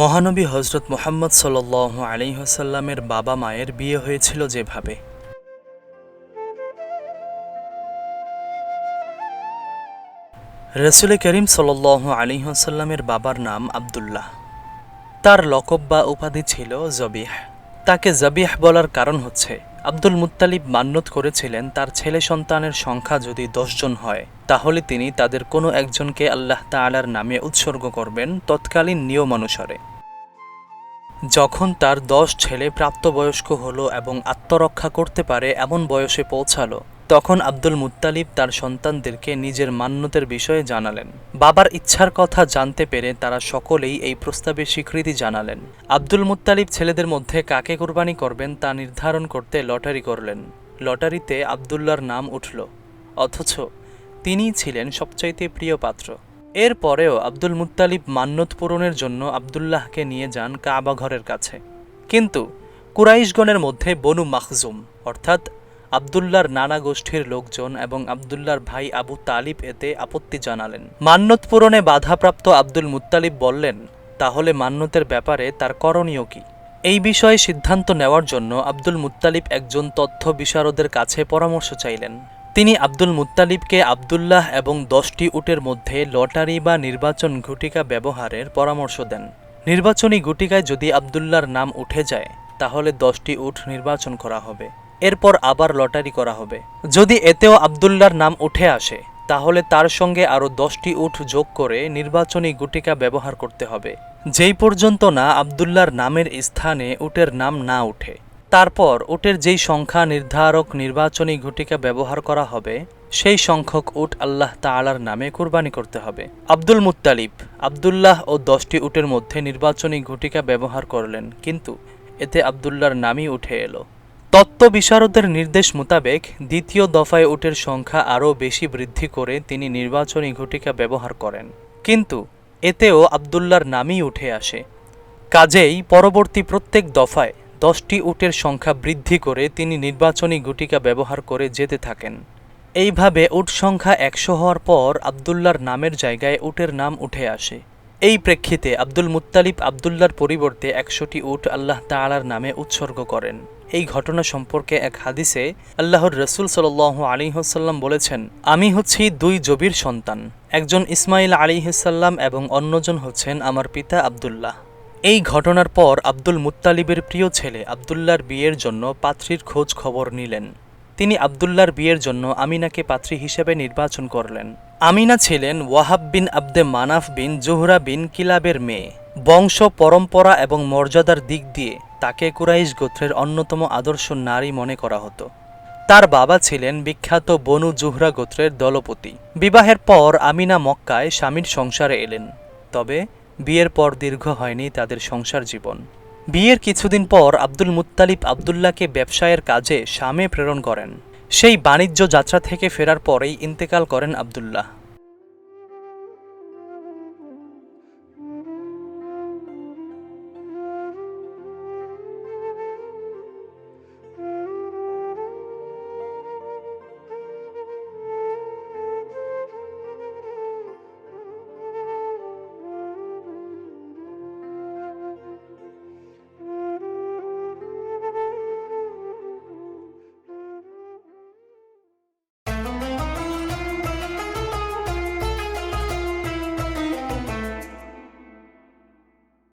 মহানবী হজরত মোহাম্মদ সাল আলী হাসাল্লামের বাবা মায়ের বিয়ে হয়েছিল যেভাবে। রসুল করিম সাল আলী হাসাল্লামের বাবার নাম আবদুল্লাহ। তার লকব বা উপাধি ছিল জবিহ। তাকে জবিহ বলার কারণ হচ্ছে আব্দুল মুত্তালিব মান্যত করেছিলেন, তার ছেলে সন্তানের সংখ্যা যদি দশজন হয়, তাহলে তিনি তাদের কোনো একজনকে আল্লাহ তালার নামে উৎসর্গ করবেন তৎকালীন নিয়ম অনুসারে। যখন তার দশ ছেলে প্রাপ্তবয়স্ক হলো এবং আত্মরক্ষা করতে পারে, এমন বয়সে পৌঁছালো তখন আব্দুল মুত্তালিব তার সন্তানদেরকে নিজের মান্যতের বিষয়ে জানালেন। বাবার ইচ্ছার কথা জানতে পেরে তারা সকলেই এই প্রস্তাবে স্বীকৃতি জানালেন। আব্দুল মুত্তালিব ছেলেদের মধ্যে কাকে কোরবানি করবেন তা নির্ধারণ করতে লটারি করলেন। লটারিতে আবদুল্লার নাম উঠল। অথচ তিনিই ছিলেন সবচাইতে প্রিয় পাত্র। এরপরেও আব্দুল মুত্তালিব মান্যত পূরণের জন্য আবদুল্লাহকে নিয়ে যান কাবা ঘরের কাছে। কিন্তু কুরাইশগণের মধ্যে বনু মাখজুম, অর্থাৎ আবদুল্লার নানা গোষ্ঠীর লোকজন এবং আবদুল্লার ভাই আবু তালিব এতে আপত্তি জানালেন। মান্যত পূরণে বাধাপ্রাপ্ত আব্দুল মুত্তালিব বললেন, তাহলে মান্যতের ব্যাপারে তার করণীয় কি? এই বিষয়ে সিদ্ধান্ত নেওয়ার জন্য আব্দুল মুত্তালিব একজন তথ্য বিশারদের কাছে পরামর্শ চাইলেন। তিনি আব্দুল মুত্তালিবকে আবদুল্লাহ এবং দশটি উটের মধ্যে লটারি বা নির্বাচন ঘটিকা ব্যবহারের পরামর্শ দেন। নির্বাচনী গুটিকায় যদি আবদুল্লার নাম উঠে যায়, তাহলে দশটি উট নির্বাচন করা হবে। এরপর আবার লটারি করা হবে। যদি এতেও আবদুল্লার নাম উঠে আসে, তাহলে তার সঙ্গে আরও দশটি উট যোগ করে নির্বাচনী গুটিকা ব্যবহার করতে হবে। যেই পর্যন্ত না আবদুল্লার নামের স্থানে উটের নাম না উঠে। তারপর উটের যেই সংখ্যা নির্ধারক নির্বাচনী ঘটিকা ব্যবহার করা হবে, সেই সংখ্যক উট আল্লাহ তাআলার নামে কুরবানি করতে হবে। আব্দুল মুত্তালিব, আবদুল্লাহ ও দশটি উটের মধ্যে নির্বাচনী ঘটিকা ব্যবহার করলেন, কিন্তু এতে আবদুল্লার নামই উঠে এলো। তত্ত্ব বিশারদের নির্দেশ মোতাবেক দ্বিতীয় দফায় উটের সংখ্যা আরও বেশি বৃদ্ধি করে তিনি নির্বাচনী ঘটিকা ব্যবহার করেন। কিন্তু এতেও আবদুল্লার নামই উঠে আসে। কাজেই পরবর্তী প্রত্যেক দফায় দশটি উটের সংখ্যা বৃদ্ধি করে তিনি নির্বাচনী গুটিকা ব্যবহার করে যেতে থাকেন। এইভাবে উট সংখ্যা একশো হওয়ার পর আবদুল্লার নামের জায়গায় উটের নাম উঠে আসে। এই প্রেক্ষিতে আব্দুল মুত্তালিব আবদুল্লার পরিবর্তে একশোটি উট আল্লাহ তাআলার নামে উৎসর্গ করেন। এই ঘটনা সম্পর্কে এক হাদিসে আল্লাহর রসুল সাল আলী হাসাল্লাম বলেছেন, আমি হচ্ছি দুই জবির সন্তান। একজন ইসমাইল আলী হাসাল্লাম এবং অন্যজন হচ্ছেন আমার পিতা আবদুল্লাহ। এই ঘটনার পর আব্দুল মুত্তালিবের প্রিয় ছেলে আবদুল্লার বিয়ের জন্য পাত্রীর খোঁজ খবর নিলেন। তিনি আবদুল্লার বিয়ের জন্য আমিনাকে পাত্রী হিসেবে নির্বাচন করলেন। আমিনা ছিলেন ওয়াহাব বিন আব্দে মানাফ বিন জোহরা বিন কিলাবের মেয়ে। বংশ, পরম্পরা এবং মর্যাদার দিক দিয়ে তাকে কুরাইশ গোত্রের অন্যতম আদর্শ নারী মনে করা হতো। তার বাবা ছিলেন বিখ্যাত বনু জুহরা গোত্রের দলপতি। বিবাহের পর আমিনা মক্কায় স্বামীর সংসারে এলেন। তবে বিয়ের পর দীর্ঘ হয়নি তাদের সংসার জীবন। বিয়ের কিছুদিন পর আব্দুল মুত্তালিব আবদুল্লাহকে ব্যবসায়ের কাজে শামে প্রেরণ করেন। সেই বাণিজ্য যাত্রা থেকে ফেরার পরেই ইন্তেকাল করেন আবদুল্লাহ।